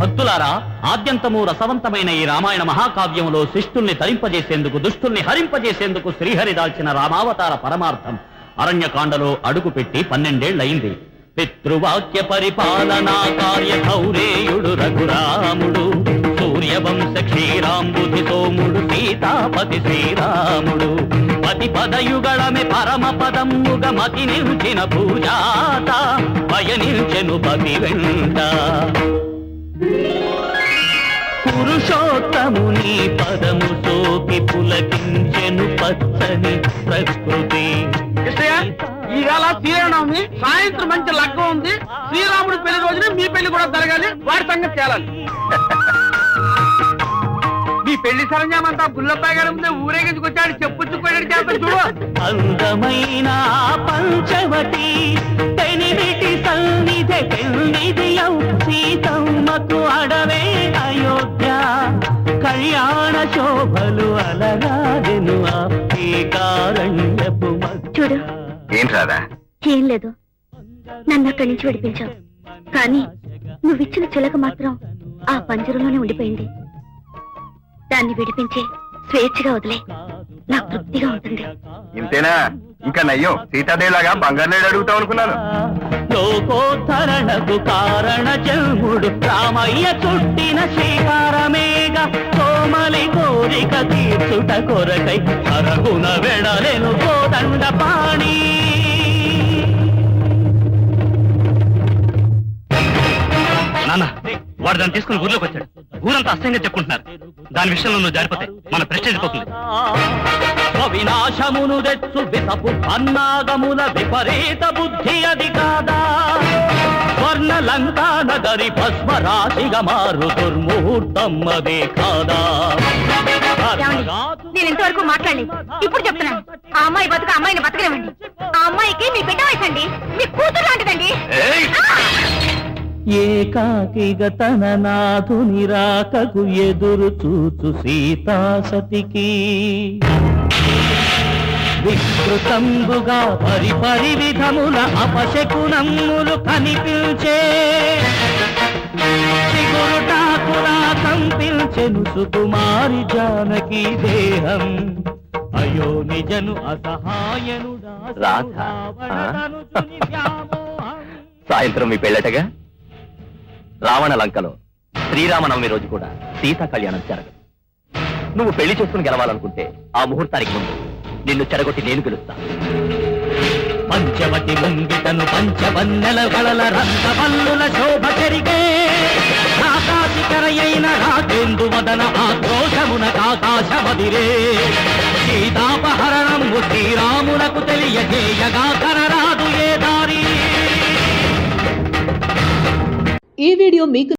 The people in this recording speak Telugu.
భక్తులారా ఆద్యంతము రసవంతమైన ఈ రామాయణ మహాకావ్యంలో శిష్టుల్ని తరింపజేసేందుకు దుష్టుల్ని హరింపజేసేందుకు శ్రీహరి దాల్చిన రామావతార పరమార్థం అరణ్యకాండలో అడుగుపెట్టి పన్నెండేళ్ళయింది పితృవాక్య పరిపాలనా కార్య కౌరేయుడు రఘురాముడు సూర్యవంశ క్షీరాంబుధి సోముడు సీతాపతి శ్రీరాముడు. పతి పదయుగళమే పరమ పదముగ మతి నిల్చిన పూజాత పయనించెను పతి వెంట. పురుషోత్తముని పదము సోకి పులకించెను పచ్చని ప్రకృతి. ఈవేళ శ్రీరామనవమి సాయంత్రం మంచి లగ్గం ఉంది. శ్రీరాముడి పెళ్ళి రోజున మీ పెళ్ళి కూడా జరగాలి వాడి సంగతి తేలాలి. మీ పెళ్ళి సరంజామంతా గుల్లబ్బాయి గారి ముందే ఊరేగించుకొచ్చాడు చెప్పుచ్చుకోడాడు చేస్తాడు చూడు. అందమైన పంచవటి పెనిమిటి సన్నిధి సీతమ్మకు శోభలు అలరాదెను ఆ చూడు. ఏం రాదా ఏం లేదు. నన్ను అక్కడి నుంచి విడిపించావు. కానీ నువ్విచ్చిన చిలక మాత్రం ఆ పంజరంలోనే ఉండిపోయింది. దాన్ని విడిపించి స్వేచ్ఛగా వదిలే. నాకు తృప్తిగా ఉంటుంది. ఇంతేనా? ఇంకా నయ్యం సీతాదేవిలాగా బంగారు నేడు అడుగుతాం అనుకున్నాను. లోకోద్ధరణకు కారణ జన్ముడు రామయ్య చుట్టిన శ్రీకారమేగ కొరకై అరగున వెడలెను కోదండ పాణి నాన్న వాడు దాన్ని తీసుకుని ఊర్లోకి వచ్చాడు. ఊరంతా అసహ్యంగా చెప్పుకుంటున్నారు. దాని విషయంలో నువ్వు జారిపోతే మన ప్రెస్టేజ్ పోతుంది. వినాశమును తెచ్చు విసపు అన్నాగముల విపరీత బుద్ధి అది కాదా? స్వర్ణ లంకా నగరి భస్మ రాశిగా మారు దుర్ముహూర్తం అదే కాదా? నేను ఇంతవరకు మాట్లాడలేదు. ఇప్పుడు చెప్తున్నాను ఆ అమ్మాయి బతుకు అమ్మాయిని బతకనివ్వండి. ఆ అమ్మాయికి మీ బిడ్డ వయసండి మీ కూతురు లాంటిదండి. ఏకాకిగా తన నాథుని రాకకు ఎదురు చూచు సీతాసతికి. పరి పరి విధముల అపశకునమ్ములు కనిపించే చిగురుటాకులా కంపించెను సుకుమారి జానకి దేహం. అయో నిజను అసహాయనుడా? సాయంత్రం మీ పెళ్ళటగా? రావణ లంకలో శ్రీరామనవమి రోజు కూడా సీతా కళ్యాణం జరగదు. నువ్వు పెళ్ళి చేసుకుని గెలవాలనుకుంటే ఆ ముహూర్తానికి ముందు నిన్ను చెడగొట్టి నేను గెలుస్తా పంచవటి ముంగిటను పంచవన్నెల గళల రంగవల్లుల శోభ చెరిగే. ఆకాశికరయైన రాజేందు వదన ఆక్రోశమున కాకాశమదిరే సీతాపహరణము శ్రీరామునకు తెలియజేయగా కరరాదు ఏ దారి? ఈ వీడియో మీకు